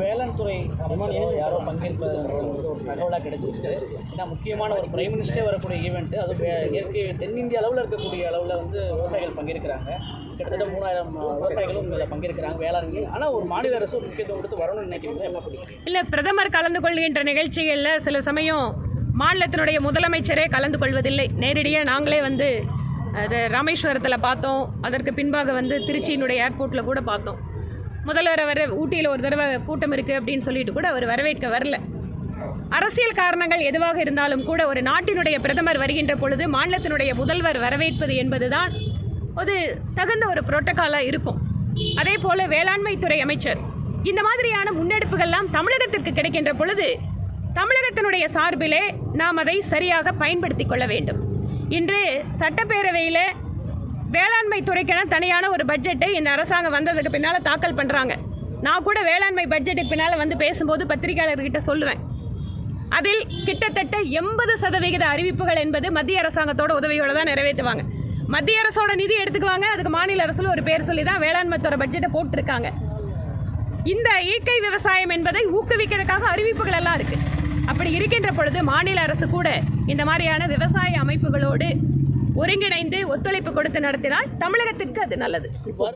வேளாண் துறை அமைச்சரோ யாரோ பங்கேற்பது ஒரு தகவலாக கிடைச்சிருக்கு. ஏன்னா முக்கியமான ஒரு பிரைம் மினிஸ்டரே வரக்கூடிய ஈவெண்ட் அது இயற்கை தென்னிந்திய அளவில் இருக்கக்கூடிய அளவில் வந்து விவசாயிகள் பங்கேற்கிறாங்க. கிட்டத்தட்ட மூணாயிரம் விவசாயிகளும் இதில் பங்கேற்கிறாங்க வேளாண்மை ஆனால் ஒரு மாநில அரசு முக்கியத்துவம் கொடுத்து வரணும்னு நினைக்கிறீங்க என்ன பிடிக்கும் இல்லை பிரதமர் கலந்து கொள்கின்ற நிகழ்ச்சிகளில் சில சமயம் மாநிலத்தினுடைய முதலமைச்சரே கலந்து கொள்வதில்லை. நேரடியாக நாங்களே வந்து அது ராமேஸ்வரத்தில் பார்த்தோம். அதற்கு பின்பாக வந்து திருச்சியினுடைய ஏர்போர்ட்டில் கூட பார்த்தோம். முதல்வர் அவர் ஊட்டியில் ஒரு தடவை கூட்டம் இருக்குது அப்படின்னு சொல்லிட்டு கூட அவர் வரவேற்க வரல. அரசியல் காரணங்கள் எதுவாக இருந்தாலும் கூட ஒரு நாட்டினுடைய பிரதமர் வருகின்ற பொழுது மாநிலத்தினுடைய முதல்வர் வரவேற்பது என்பதுதான் ஒரு தகுந்த ஒரு புரோட்டோகாலாக இருக்கும். அதே போல வேளாண்மைத்துறை அமைச்சர் இந்த மாதிரியான முன்னெடுப்புகள்லாம் தமிழகத்திற்கு கிடைக்கின்ற பொழுது தமிழகத்தினுடைய சார்பிலே நாம் அதை சரியாக பயன்படுத்தி கொள்ள வேண்டும். இன்று சட்டப்பேரவையில் வேளாண்மை துறைக்கென தனியான ஒரு பட்ஜெட்டை இந்த அரசாங்கம் வந்ததுக்கு பின்னால் தாக்கல் பண்ணுறாங்க நான் கூட வேளாண்மை பட்ஜெட்டுக்கு பின்னால் வந்து பேசும்போது பத்திரிகையாளர்கிட்ட சொல்லுவேன். அதில் கிட்டத்தட்ட எண்பது சதவிகித அறிவிப்புகள் என்பது மத்திய அரசாங்கத்தோட உதவியோடு தான் நிறைவேற்றுவாங்க. மத்திய அரசோட நிதி எடுத்துக்குவாங்க. அதுக்கு மாநில அரசில் ஒரு பேர் சொல்லி தான் வேளாண்மை துறை பட்ஜெட்டை போட்டிருக்காங்க. இந்த இயற்கை விவசாயம் என்பதை ஊக்குவிக்கிறதுக்காக அறிவிப்புகள் எல்லாம் இருக்குது அப்படி இருக்கின்ற பொழுது மாநில அரசு கூட இந்த மாதிரியான விவசாய அமைப்புகளோடு ஒருங்கிணைந்து ஒத்துழைப்பு கொடுத்து நடத்தினால் தமிழகத்திற்கு அது நல்லது.